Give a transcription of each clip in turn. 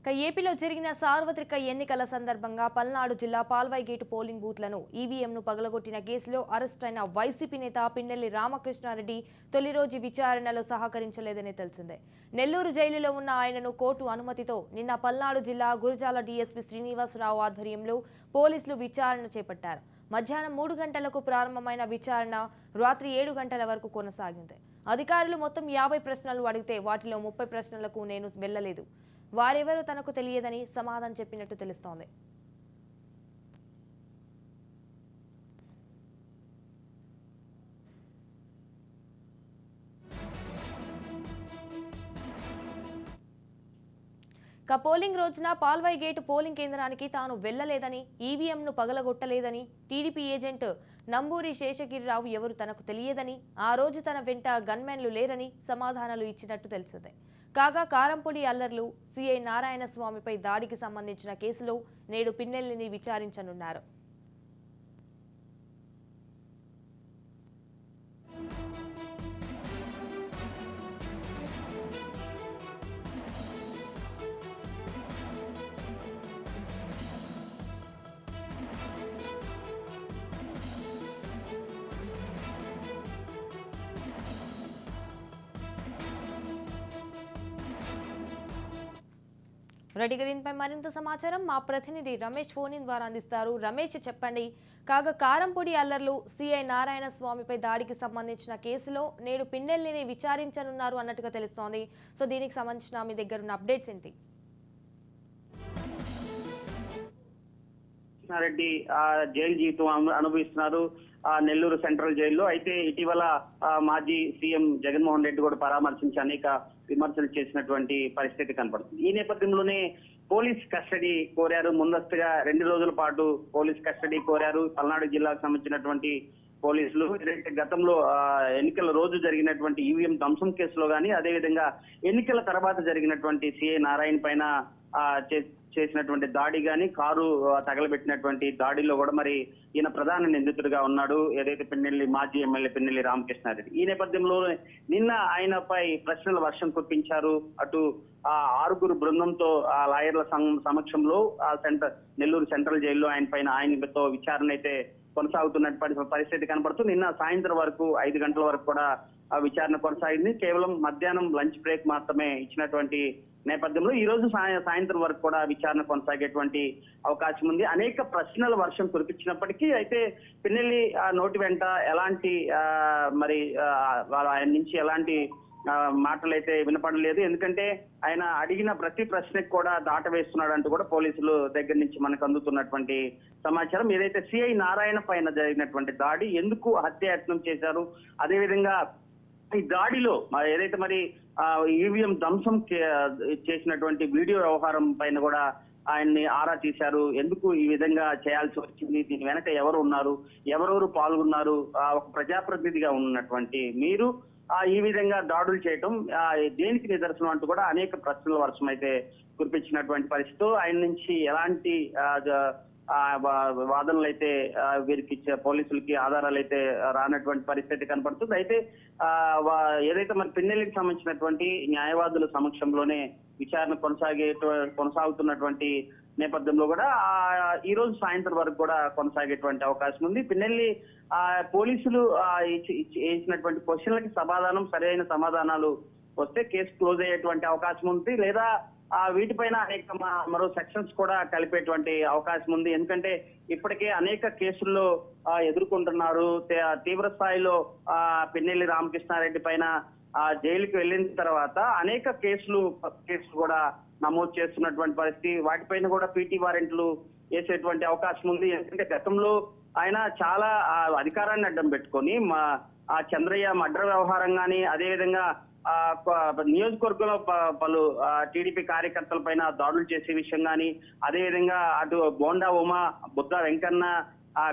ఇక ఏపీలో జరిగిన సార్వత్రిక ఎన్నికల సందర్భంగా పల్నాడు జిల్లా పాల్వాయి గేటు పోలింగ్ బూత్లను ఈవీఎంను పగలగొట్టిన కేసులో అరెస్టైన వైసీపీ నేత పిన్నెల్లి రామకృష్ణారెడ్డి తొలి రోజు విచారణలో సహకరించలేదని తెలిసిందే. నెల్లూరు జైలులో ఉన్న ఆయనను కోర్టు అనుమతితో నిన్న పల్నాడు జిల్లా గురజాల డీఎస్పీ శ్రీనివాసరావు ఆధ్వర్యంలో పోలీసులు విచారణ చేపట్టారు. మధ్యాహ్నం మూడు గంటలకు ప్రారంభమైన విచారణ రాత్రి ఏడు గంటల వరకు కొనసాగింది. అధికారులు మొత్తం యాభై ప్రశ్నలు అడిగితే వాటిలో ముప్పై ప్రశ్నలకు నేను వెళ్ళలేదు. వారెవరూ తనకు తెలియదని సమాధానం చెప్పినట్టు తెలుస్తోంది. ఇక పోలింగ్ రోజున పాల్వాయి గేటు పోలింగ్ కేంద్రానికి తాను వెళ్ళలేదని ఈవీఎంను పగలగొట్టలేదని టీడీపీ ఏజెంట్ నంబూరి శేషగిరిరావు ఎవరు తనకు తెలియదని ఆ రోజు తన వెంట గన్మెన్లు లేరని సమాధానాలు ఇచ్చినట్టు తెలిసిందే కాగా కారంపొడి అల్లర్లు సిఐ నారాయణ స్వామిపై దాడికి సంబంధించిన కేసులో నేడు పిన్నెల్లిని విచారించనున్నారు. రెడ్డిగా దీనిపై మరింత సమాచారం మా ప్రతినిధి రమేష్ ఫోన్ ఇన్ ద్వారా అందిస్తారు. రమేష్ చెప్పండి కాగా కారంపొడి అల్లర్లు సిఐ నారాయణ స్వామిపై దాడికి సంబంధించిన కేసులో నేడు పిన్నెల్లిని విచారించనున్నారు అన్నట్టుగా తెలుస్తోంది. సో దీనికి సంబంధించిన మీ దగ్గర ఉన్న అప్డేట్స్ ఏంటి? కృష్ణారెడ్డి జైలు జీవితం అనుభవిస్తున్నారు నెల్లూరు సెంట్రల్ జైల్లో. అయితే ఇటీవల మాజీ సీఎం జగన్మోహన్ రెడ్డి కూడా పరామర్శించి అనేక విమర్శలు చేసినటువంటి పరిస్థితి కనపడుతుంది. ఈ నేపథ్యంలోనే పోలీస్ కస్టడీ కోరారు. ముందస్తుగా రెండు రోజుల పాటు పోలీస్ కస్టడీ కోరారు. పల్నాడు జిల్లాకు సంబంధించినటువంటి పోలీసులు. ఏదైతే గతంలో ఆ, ఎన్నికల రోజు జరిగినటువంటి ఈవీఎం ధ్వంసం కేసులో కానీ అదేవిధంగా ఎన్నికల తర్వాత జరిగినటువంటి సిఐ నారాయణ పైన చేసినటువంటి దాడి గాని కారు తగలబెట్టినటువంటి దాడిలో కూడా మరి ఈయన ప్రధాన నిందితుడిగా ఉన్నాడు. ఏదైతే పిన్నెల్లి మాజీ ఎమ్మెల్యే పిన్నెల్లి రామకృష్ణారెడ్డి. ఈ నేపథ్యంలో నిన్న ఆయనపై ప్రశ్నల వర్షం కురిపించారు. అటు ఆ ఆరుగురు బృందంతో ఆ లాయర్ల సం- సమక్షంలో ఆ సెంటర్ నెల్లూరు సెంట్రల్ జైల్లో ఆయన పైన ఆయనతో విచారణ అయితే కొనసాగుతున్నటువంటి పరిస్థితి కనపడుతూ నిన్న సాయంత్రం వరకు ఐదు గంటల వరకు కూడా ఆ విచారణ కొనసాగింది. కేవలం మధ్యాహ్నం లంచ్ బ్రేక్ మాత్రమే ఇచ్చినటువంటి నేపథ్యంలో ఈ రోజు సాయంత్రం వరకు కూడా విచారణ కొనసాగేటువంటి అవకాశం ఉంది. అనేక ప్రశ్నల వర్షం కురిపించినప్పటికీ అయితే పిన్నెల్లి ఆ నోటి వెంట ఎలాంటి ఆ, మరి వాళ్ళ ఆయన నుంచి ఎలాంటి మాటలు అయితే వినపడలేదు. ఎందుకంటే ఆయన అడిగిన ప్రతి ప్రశ్నకు కూడా దాట వేస్తున్నాడు అంటూ కూడా పోలీసులు దగ్గర నుంచి మనకు అందుతున్నటువంటి సమాచారం. ఏదైతే సిఐ నారాయణ పైన జరిగినటువంటి దాడి ఎందుకు హత్యాయత్నం చేశారు అదేవిధంగా ఈ దాడిలో మరి ఏదైతే మరి ఈవీఎం ధ్వంసం చేసినటువంటి వీడియో వ్యవహారం పైన కూడా ఆయన్ని ఆరా తీశారు. ఎందుకు ఈ విధంగా చేయాల్సి వచ్చింది? దీని వెనక ఎవరు ఉన్నారు? ఎవరెవరు పాల్గొన్నారు? ఆ, ఒక ప్రజాప్రతినిధిగా ఉన్నటువంటి మీరు ఈ విధంగా దాడులు చేయటం ఆ, దేనికి నిదర్శనం అంటూ కూడా అనేక ప్రశ్నల వర్షం అయితే కురిపించినటువంటి పరిస్థితి ఆయన నుంచి ఎలాంటి వాదనలు అయితే వీరికి పోలీసులకి ఆధారాలు అయితే రానటువంటి పరిస్థితి కనపడుతుంది. అయితే వా- ఏదైతే మరి పిన్నెల్లికి సంబంధించినటువంటి న్యాయవాదుల సమక్షంలోనే విచారణ కొనసాగే కొనసాగుతున్నటువంటి నేపథ్యంలో కూడా ఆ, ఈ రోజు సాయంత్రం వరకు కూడా కొనసాగేటువంటి అవకాశం ఉంది. పిన్నెల్లి ఆ పోలీసులు వేసినటువంటి క్వశ్చన్లకి సమాధానం సరైన సమాధానాలు వస్తే కేసు క్లోజ్ అయ్యేటువంటి అవకాశం ఉంది. లేదా ఆ వీటిపైన అనేక మరో సెక్షన్స్ కూడా కలిపేటువంటి అవకాశం ఉంది. ఎందుకంటే ఇప్పటికే అనేక కేసుల్లో ఎదుర్కొంటున్నారు. తీవ్ర స్థాయిలో ఆ పిన్నెల్లి రామకృష్ణారెడ్డి పైన ఆ జైలుకి వెళ్ళిన తర్వాత అనేక కేసులు కేసులు కూడా నమోదు చేస్తున్నటువంటి పరిస్థితి. వాటిపైన కూడా పీటీ వారెంట్లు వేసేటువంటి అవకాశం ఉంది. ఎందుకంటే గతంలో ఆయన చాలా అధికారాన్ని అడ్డం పెట్టుకొని మా ఆ చంద్రయ్య మడ్ర వ్యవహారం కానీ అదేవిధంగా నియోజకవర్గంలో పలు టీడీపీ కార్యకర్తల పైన దాడులు చేసే విషయం కానీ అదేవిధంగా అటు బోండా ఉమా బుద్ధ వెంకన్న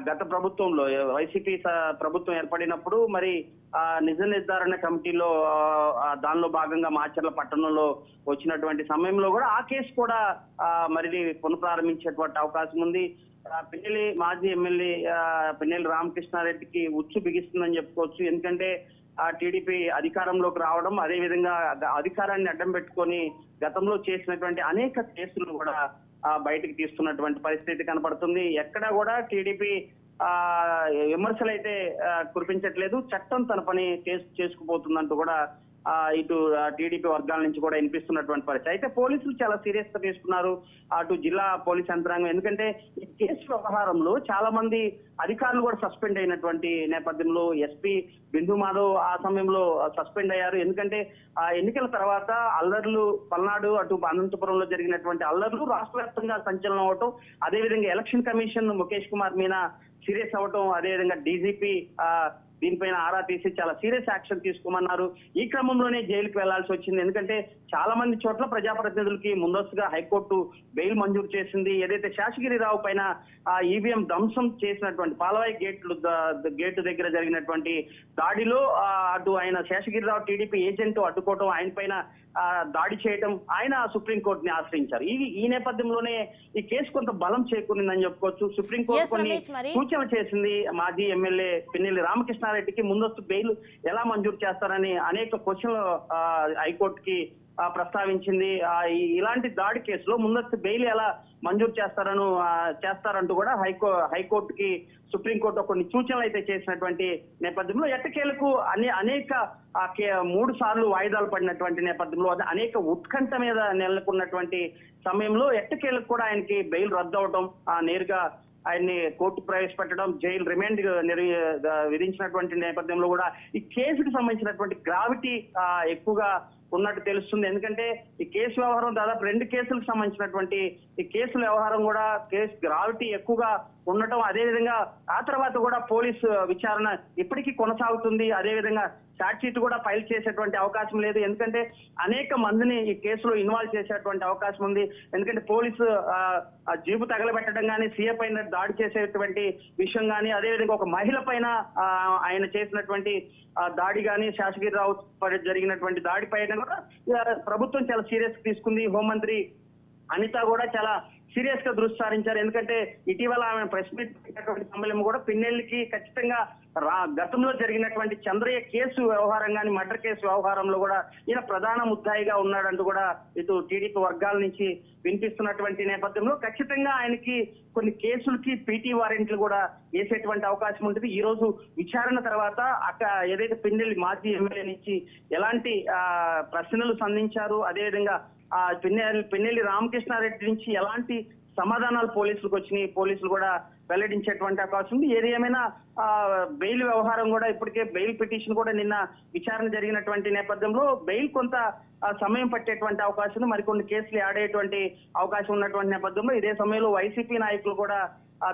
గత ప్రభుత్వంలో వైసీపీ ప్రభుత్వం ఏర్పడినప్పుడు మరి ఆ నిజ నిర్ధారణ కమిటీలో దానిలో భాగంగా మాచర్ల పట్టణంలో వచ్చినటువంటి సమయంలో కూడా ఆ కేసు కూడా ఆ, మరి పునఃప్రారంభించేటువంటి అవకాశం ఉంది. పిన్నెల్లి మాజీ ఎమ్మెల్యే పిన్నెల్లి రామకృష్ణారెడ్డికి ఉచ్చు బిగిస్తుందని చెప్పుకోవచ్చు. ఎందుకంటే టీడీపీ అధికారంలోకి రావడం అదే విధంగా అధికారాన్ని అడ్డం పెట్టుకొని గతంలో చేసినటువంటి అనేక కేసులు కూడా బయటకు తీస్తున్నటువంటి పరిస్థితి కనపడుతుంది. ఎక్కడా కూడా టీడీపీ ఆ విమర్శలు అయితే కురిపించట్లేదు. చట్టం తన పని చేసుకుపోతుందంటూ కూడా ఇటు టీడీపీ వర్గాల నుంచి కూడా వినిపిస్తున్నటువంటి పరిస్థితి. అయితే పోలీసులు చాలా సీరియస్గా తీసుకున్నారు. అటు జిల్లా పోలీస్ యంత్రాంగం. ఎందుకంటే ఈ కేసు వ్యవహారంలో చాలా మంది అధికారులు కూడా సస్పెండ్ అయినటువంటి నేపథ్యంలో ఎస్పీ బిందు మాధవ్ ఆ సమయంలో సస్పెండ్ అయ్యారు. ఎందుకంటే ఆ ఎన్నికల తర్వాత అల్లర్లు పల్నాడు అటు అనంతపురంలో జరిగినటువంటి అల్లర్లు రాష్ట్ర వ్యాప్తంగా సంచలనం అవటం అదేవిధంగా ఎలక్షన్ కమిషన్ ముఖేష్ కుమార్ మీద సీరియస్ అవటం అదేవిధంగా డీజీపీ దీనిపైన ఆరా తీసి చాలా సీరియస్ యాక్షన్ తీసుకోమన్నారు. ఈ క్రమంలోనే జైలుకు వెళ్ళాల్సి వచ్చింది. ఎందుకంటే చాలా మంది చోట్ల ప్రజాప్రతినిధులకి ముందస్తుగా హైకోర్టు బెయిల్ మంజూరు చేసింది. ఏదైతే శేషగిరిరావు పైన ఆ ఈవీఎం ధ్వంసం చేసినటువంటి పాలవాయి గేట్లు గేటు దగ్గర జరిగినటువంటి దాడిలో అటు ఆయన శేషగిరిరావు టీడీపీ ఏజెంట్ అడ్డుకోవటం ఆయన పైన దాడి చేయటం ఆయన సుప్రీంకోర్టుని ఆశ్రయించారు. ఈ ఈ నేపథ్యంలోనే ఈ కేసు కొంత బలం చేకూరిందని చెప్పుకోవచ్చు. సుప్రీంకోర్టు కొన్ని. సూచనలు చేసింది. మాజీ ఎమ్మెల్యే పిన్నెల్లి రామకృష్ణారెడ్డికి ముందస్తు బెయిల్ ఎలా మంజూరు చేస్తారని అనేక క్వశ్చన్లు ఆ, హైకోర్టుకి ప్రస్తావించింది. ఇలాంటి దాడి కేసులో ముందస్తు బెయిల్ ఎలా మంజూరు చేస్తారను చేస్తారంటూ కూడా హైకో హైకోర్టుకి సుప్రీంకోర్టు కొన్ని సూచనలు అయితే చేసినటువంటి నేపథ్యంలో ఎట్టకేలకు అనే అనేక ఆ, కే- మూడు సార్లు వాయిదాలు పడినటువంటి నేపథ్యంలో అది అనేక ఉత్కంఠ మీద నెలకొన్నటువంటి సమయంలో ఎట్టకేలకు కూడా ఆయనకి బెయిల్ రద్దు అవడం ఆ, నేరుగా ఆయన్ని కోర్టు ప్రవేశపెట్టడం జైలు రిమాండ్ విధించినటువంటి నేపథ్యంలో కూడా ఈ కేసుకు సంబంధించినటువంటి గ్రావిటీ ఎక్కువగా ఉన్నట్టు తెలుస్తుంది. ఎందుకంటే ఈ కేసు వ్యవహారం దాదాపు రెండు కేసులకు సంబంధించినటువంటి ఈ కేసుల వ్యవహారం కూడా కేసు గ్రావిటీ ఎక్కువగా ఉండటం అదేవిధంగా ఆ తర్వాత కూడా పోలీసు విచారణ ఇప్పటికీ కొనసాగుతుంది. అదేవిధంగా ఛార్జ్ షీట్ కూడా ఫైల్ చేసేటువంటి అవకాశం లేదు. ఎందుకంటే అనేక మందిని ఈ కేసులో ఇన్వాల్వ్ చేసేటువంటి అవకాశం ఉంది. ఎందుకంటే పోలీసు జీపు తగలబెట్టడం కానీ సీఏ పైన దాడి చేసేటువంటి విషయం కానీ అదేవిధంగా ఒక మహిళ పైన ఆయన చేసినటువంటి దాడి కానీ శాసగిరిరావు జరిగినటువంటి దాడి పైన కూడా ప్రభుత్వం చాలా సీరియస్ తీసుకుంది. హోంమంత్రి అనిత కూడా చాలా సీరియస్గా దృష్టి సారించారు. ఎందుకంటే ఇటీవల ఆమె ప్రెస్ మీట్ పెట్టినటువంటి సమయంలో కూడా పిన్నెళ్ళకి ఖచ్చితంగా గతంలో జరిగినటువంటి చంద్రయ్య కేసు వ్యవహారం కానీ మర్డర్ కేసు వ్యవహారంలో కూడా ఈయన ప్రధాన ముద్దాయిగా ఉన్నాడంటూ కూడా ఇటు టీడీపీ వర్గాల నుంచి వినిపిస్తున్నటువంటి నేపథ్యంలో ఖచ్చితంగా ఆయనకి కొన్ని కేసులకి పీటీ వారెంట్లు కూడా వేసేటువంటి అవకాశం ఉంటుంది. ఈ రోజు విచారణ తర్వాత అక్కడ ఏదైతే పిన్నెల్లి మాజీ ఎమ్మెల్యే నుంచి ఎలాంటి ఆ, ప్రశ్నలు సంధించారు అదేవిధంగా ఆ పిన్నెల్లి పిన్నెల్లి రామకృష్ణారెడ్డి నుంచి ఎలాంటి సమాధానాలు పోలీసులకు వచ్చినాయి పోలీసులు కూడా వెల్లడించేటువంటి అవకాశం ఉంది. ఏది ఏమైనా ఆ, బెయిల్ వ్యవహారం కూడా ఇప్పటికే బెయిల్ పిటిషన్ కూడా నిన్న విచారణ జరిగినటువంటి నేపథ్యంలో బెయిల్ కొంత సమయం పట్టేటువంటి అవకాశం మరికొన్ని కేసులు ఆడేటువంటి అవకాశం ఉన్నటువంటి నేపథ్యంలో ఇదే సమయంలో వైసీపీ నాయకులు కూడా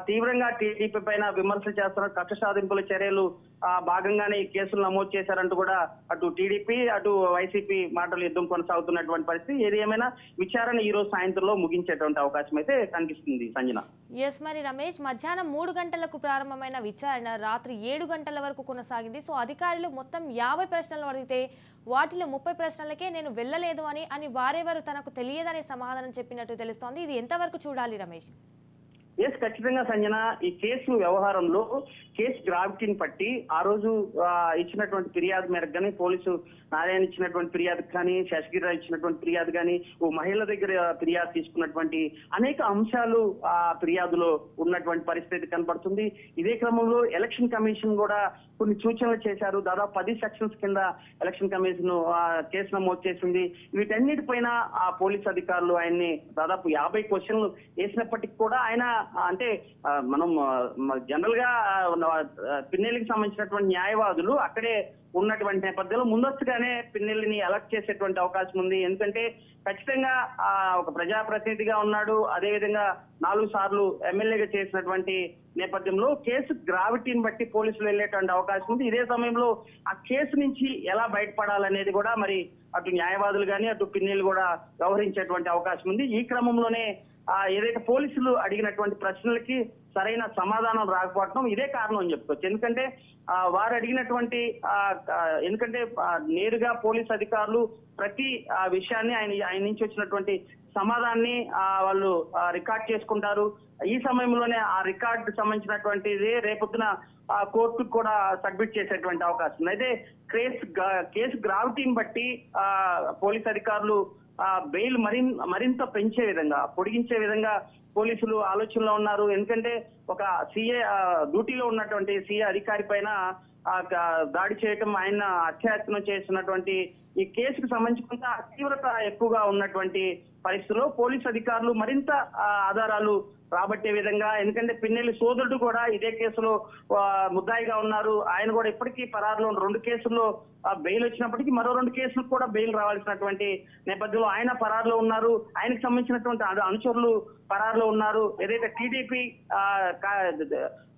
తీవ్రంగా టీడీపీ పైన విమర్శలు చేస్తున్నారు కక్ష సాధింపుల చర్యలు ఆ, భాగంగానే ఈ కేసులు నమోదు చేశారంటూ కూడా అటు టీడీపీ అటు వైసీపీ మాటలు యుద్ధం కొనసాగుతున్నటువంటి పరిస్థితి. ఏది ఏమైనా విచారణ ఈ రోజు సాయంత్రంలో ముగించేటువంటి అవకాశం అయితే కనిపిస్తుంది. సంజన. ఎస్ మరి రమేష్ మధ్యాహ్నం మూడు గంటలకు ప్రారంభమైన విచారణ రాత్రి ఏడు గంటల వరకు కొనసాగింది. సో అధికారులు మొత్తం యాభై ప్రశ్నలు అడిగితే వాటిలో ముప్పై ప్రశ్నలకే నేను వెళ్ళలేదు అని అని వారెవరు తనకు తెలియదనే సమాధానం చెప్పినట్టు తెలుస్తోంది. ఇది ఎంతవరకు చూడాలి రమేష్? ఎస్ ఖచ్చితంగా సంజన ఈ కేసు వ్యవహారంలో కేసు గ్రావిటీని పట్టి ఆ రోజు ఇచ్చినటువంటి ఫిర్యాదు మేరకు కానీ పోలీసు నారాయణ ఇచ్చినటువంటి ఫిర్యాదు కానీ శశగిరిరావు ఇచ్చినటువంటి ఫిర్యాదు కానీ ఓ మహిళ దగ్గర ఫిర్యాదు తీసుకున్నటువంటి అనేక అంశాలు ఆ ఫిర్యాదులో ఉన్నటువంటి పరిస్థితి కనపడుతుంది ఇదే క్రమంలో ఎలక్షన్ కమిషన్ కూడా కొన్ని సూచనలు చేశారు. దాదాపు పది సెక్షన్స్ కింద ఎలక్షన్ కమిషన్ ఆ, కేసు నమోదు చేసింది. వీటన్నిటిపైన ఆ పోలీస్ అధికారులు ఆయన్ని దాదాపు యాభై క్వశ్చన్లు వేసినప్పటికీ కూడా ఆయన అంటే మనం జనరల్గా ఆ, ఉన్న, సంబంధించినటువంటి న్యాయవాదులు అక్కడే ఉన్నటువంటి నేపథ్యంలో ముందస్తుగానే పిన్నెల్లిని అలర్ట్ చేసేటువంటి అవకాశం ఉంది. ఎందుకంటే ఖచ్చితంగా ఆ, ఒక ప్రజాప్రతినిధిగా ఉన్నాడు. అదేవిధంగా నాలుగు సార్లు ఎమ్మెల్యేగా చేసినటువంటి నేపథ్యంలో కేసు గ్రావిటీని బట్టి పోలీసులు వెళ్ళేటువంటి అవకాశం ఉంది. ఇదే సమయంలో ఆ కేసు నుంచి ఎలా బయటపడాలనేది కూడా మరి అటు న్యాయవాదులు కానీ అటు పిన్నెలు కూడా వ్యవహరించేటువంటి అవకాశం ఉంది. ఈ క్రమంలోనే ఆ ఏదైతే పోలీసులు అడిగినటువంటి ప్రశ్నలకి సరైన సమాధానం రాకపోవడం ఇదే కారణం అని చెప్పుకోవచ్చు. ఎందుకంటే ఆ, వారు అడిగినటువంటి ఆ, ఎందుకంటే నేరుగా పోలీస్ అధికారులు ప్రతి ఆ, విషయాన్ని ఆయన ఆయన నుంచి వచ్చినటువంటి సమాధాన్ని ఆ, వాళ్ళు రికార్డ్ చేసుకుంటారు. ఈ సమయంలోనే ఆ రికార్డు సంబంధించినటువంటిది రేపొద్దున ఆ, కోర్టుకు కూడా సబ్మిట్ చేసేటువంటి అవకాశం ఉంది. అయితే కేసు కేసు గ్రావిటీని బట్టి ఆ, పోలీస్ అధికారులు ఆ బెయిల్ మరిన్ మరింత పెంచే విధంగా పొడిగించే విధంగా పోలీసులు ఆలోచనలో ఉన్నారు. ఎందుకంటే ఒక సిఏ డ్యూటీలో ఉన్నటువంటి సిఏ అధికారి పైన దాడి చేయటం ఆయన హత్యాయత్నం చేసినటువంటి ఈ కేసుకు సంబంధించి తీవ్రత ఎక్కువగా ఉన్నటువంటి పరిస్థితుల్లో పోలీసు అధికారులు మరింత ఆధారాలు రాబట్టే విధంగా ఎందుకంటే పిన్నెల్లి సోదరుడు కూడా ఇదే కేసులో ముద్దాయిగా ఉన్నారు. ఆయన కూడా ఇప్పటికీ పరారులో ఉన్న రెండు కేసుల్లో బెయిల్ వచ్చినప్పటికీ మరో రెండు కేసులకు కూడా బెయిల్ రావాల్సినటువంటి నేపథ్యంలో ఆయన పరారులో ఉన్నారు. ఆయనకు సంబంధించినటువంటి అనుచరులు పరారులో ఉన్నారు. ఏదైతే టీడీపీ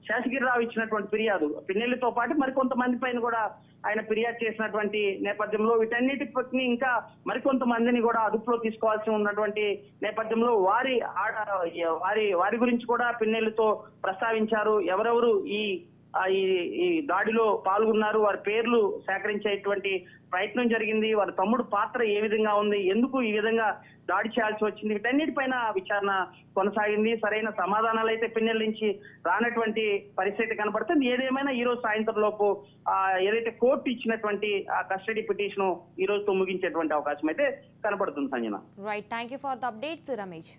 శేషగిరిరావు ఇచ్చినటువంటి ఫిర్యాదు. పిన్నెల్లితో పాటు మరికొంతమంది పైన కూడా ఆయన ఫిర్యాదు చేసినటువంటి నేపథ్యంలో వీటన్నిటిని ఇంకా మరికొంతమందిని కూడా అదుపులో తీసుకోవాల్సి ఉన్నటువంటి నేపథ్యంలో వారి ఆడ వారి వారి గురించి కూడా పిన్నెల్లితో ప్రస్తావించారు. ఎవరెవరు ఈ ఈ ఈ దాడిలో పాల్గొన్నారు. వారి పేర్లు సేకరించేటువంటి ప్రయత్నం జరిగింది. వారి తమ్ముడు పాత్ర ఏ విధంగా ఉంది? ఎందుకు ఈ విధంగా దాడి చేయాల్సి వచ్చింది? వీటన్నిటిపైన విచారణ కొనసాగింది. సరైన సమాధానాలు అయితే పిన్నెల నుంచి రానటువంటి పరిస్థితి కనబడుతుంది ఏదేమైనా ఈ రోజు సాయంత్రం లోపు ఆ, ఏదైతే కోర్టు ఇచ్చినటువంటి ఆ కస్టడీ పిటిషన్ ఈ రోజుతో ముగించేటువంటి అవకాశం అయితే కనబడుతుంది Sanjana. Right thank you for the updates Ramesh